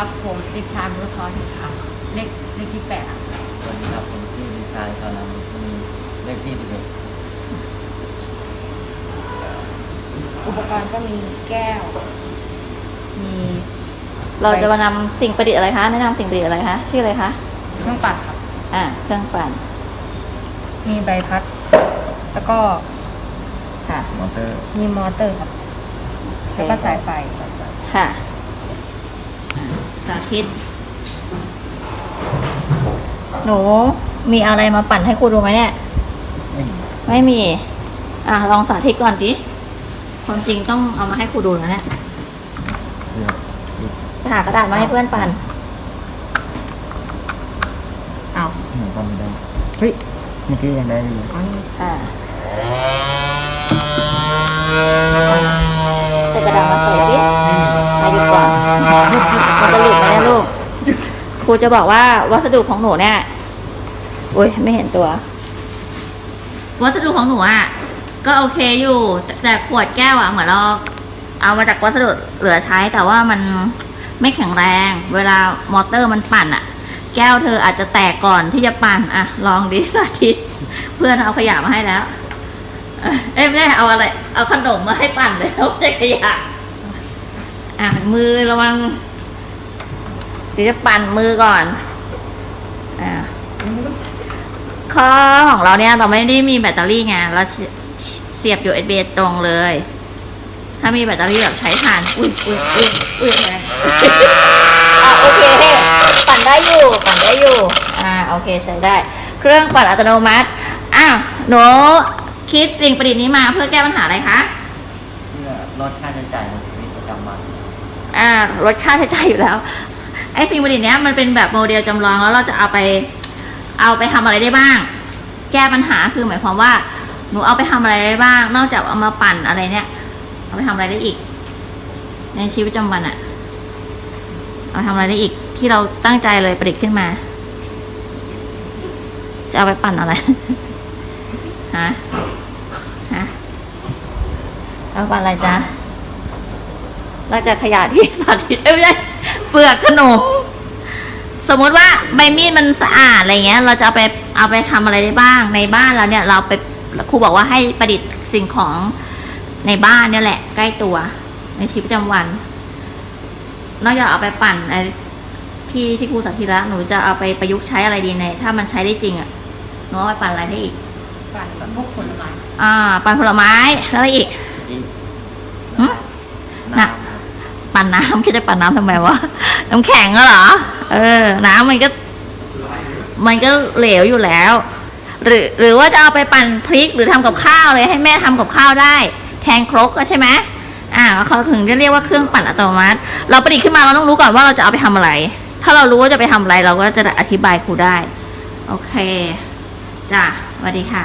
ครับผมสิทธามรุทอนครับเลขเลขที่แปดครับสวัสดีครับผมชื่อวิชายสอนามมีเลขที่สิบเอ็ดอุปกรณ์ก็มีแก้ว มีเราจะมานำสิ่งประดิษฐ์อะไรคะแนะนำสิ่งประดิษฐ์อะไรคะชื่ออะไรคะเครื่องปั่นครับ อ่าเครื่องปั่นมีใบพัด แล้วก็ค่ะมอเตอร์มีมอเตอร์ครับ แล้วก็สายไฟ ค่ะ สาธิต หนูมีอะไรมาปั่นให้ครูดูไหมเนี่ยไม่มีไม่มี อะลองสาธิตก่อนดิความจริงต้องเอามาให้ครูดูนะเนี่ยเพื่ออีกไปหากระดาษมาให้เพื่อนปั่น เอาหนึ่งก็ไม่ได้ เฮ้ย เมื่อกี้ยังได้อยู่เอานี่ อ่าใส่กระดาษมาเปิดดิมาหยุดก่อน มันจะหลุดไหมเนี่ยลูก ครูจะบอกว่าวัสดุของหนูเนี่ยอุ้ยไม่เห็นตัว วัสดุของหนูอะก็โอเคอยู่แต่แต่ขวดแก้วอะเหมือนเราเอามาจากวัสดุเหลือใช้แต่ว่ามันไม่แข็งแรง เวลามอเตอร์มันปั่นอะ แก้วเธออาจจะแตกก่อนที่จะปั่นอะ ลองดิสาธิต เพื่อนเอาขยะมาให้แล้ว เอ้ยไม่ได้เอาอะไร เอาขนมมาให้ปั่นแล้วไม่ใช่ขยะอะมือระวัง เดี๋ยวจะปั่นมือก่อนอ่าข้อของเราเนี่ยเราไม่ได้มีแบตเตอรี่ไงเราเสียเสียบ USB ตรงเลย ถ้ามีแบตเตอรี่แบบใช้ถ่านอุ้ยอุ้ยอุ้ยอุ้ยแรงอ่าโอเคปั่นได้อยู่ปั่นได้อยู่อ่าโอเคใช้ได้ เครื่องปั่นอัตโนมัติอ้าวหนูคิดสิ่งประดิษฐ์นี้มาเพื่อแก้ปัญหาอะไรคะเพื่อลดค่าใช้จ่ายในชีวิตประจำวันอ่าลดค่าใช้จ่ายอยู่แล้ว ไอ้สิ่งประดิษฐ์เนี้ยมันเป็นแบบโมเดลจำลองแล้วเราจะเอาไปเอาไปทำอะไรได้บ้าง แก้ปัญหาคือหมายความว่า หนูเอาไปทำอะไรได้บ้าง นอกจากเอามาปั่นอะไรเนี่ยเอาไปทำอะไรได้อีก ในชีวิตประจำวันอะเอาไปทำอะไรได้อีก ที่เราตั้งใจเลยประดิษฐ์ขึ้นมา จะเอาไปปั่นอะไรฮะฮะเอาปั่นอะไรจ๊ะนอกจากขยะที่สาธิตเอ้ยไม่ใช่ ปลือกขนม สมมุติว่าใบมีดมันสะอาดอะไรเงี้ย เราจะเอาไปเอาไปทำอะไรได้บ้างในบ้านเราเนี่ย เราไปครูบอกว่าให้ประดิษฐ์สิ่งของในบ้านเนี่ยแหละ ใกล้ตัว ในชีวิตประจำวัน นอกจากเอาไปปั่นไอ้ที่ที่ครูสาธิตแล้วหนูจะเอาไปประยุกต์ใช้อะไรดีใน ถ้ามันใช้ได้จริงอะหนูเอาไปปั่นอะไรได้อีกปั่นแบบพวกผลไม้อ่า ปั่นผลไม้แล้วอะไรอีกอีกหึน้ำครับปั่นน้ำคิดจะปั่นน้ำทำไมวะ น้ำแข็งเหรอ เออ น้ำมันก็ มันก็เหลวอยู่แล้ว หรือหรือว่าจะเอาไปปั่นพริกหรือทำกับข้าวเลยให้แม่ทำกับข้าวได้ แทนครกอะใช่ไหมอ่าเขาถึงจะเรียกว่าเครื่องปั่นอัตโนมัติ เราประดิษฐ์ขึ้นมาเราต้องรู้ก่อนว่าเราจะเอาไปทำอะไร ถ้าเรารู้ว่าจะไปทำอะไรเราก็จะอธิบายครูได้ โอเค จ้ะสวัสดีค่ะ